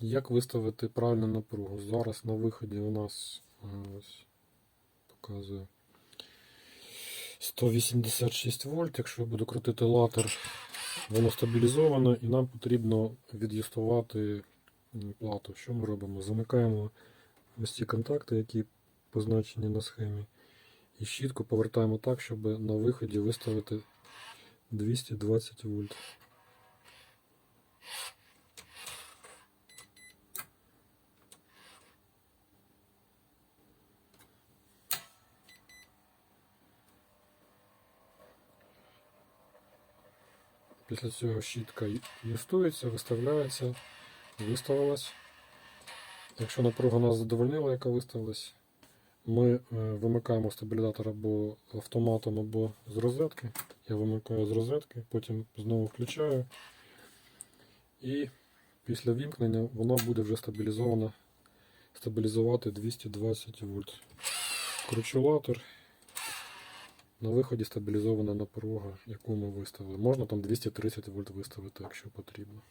Як виставити правильну напругу? Зараз на виході у нас е, ось показує 186 вольт. Якщо я буду крутити латер, воно стабілізоване і нам потрібно від'юстувати плату. Що ми робимо? Замикаємо ось ці контакти, які позначені на схемі. І щітку повертаємо так, щоб на виході виставити 220 вольт. Після цього щітка юстується, виставляється, виставилась. Якщо напруга нас задовольнила, яка виставилась, ми е, вимикаємо стабілізатор або автоматом, або з розетки. Я вимикаю з розетки, потім знову включаю. І після вімкнення вона буде вже стабілізована, стабілізувати 220 вольт. Кручу латер. На виході стабілізована напруга, яку ми виставили. Можна там 230 вольт виставити, якщо потрібно.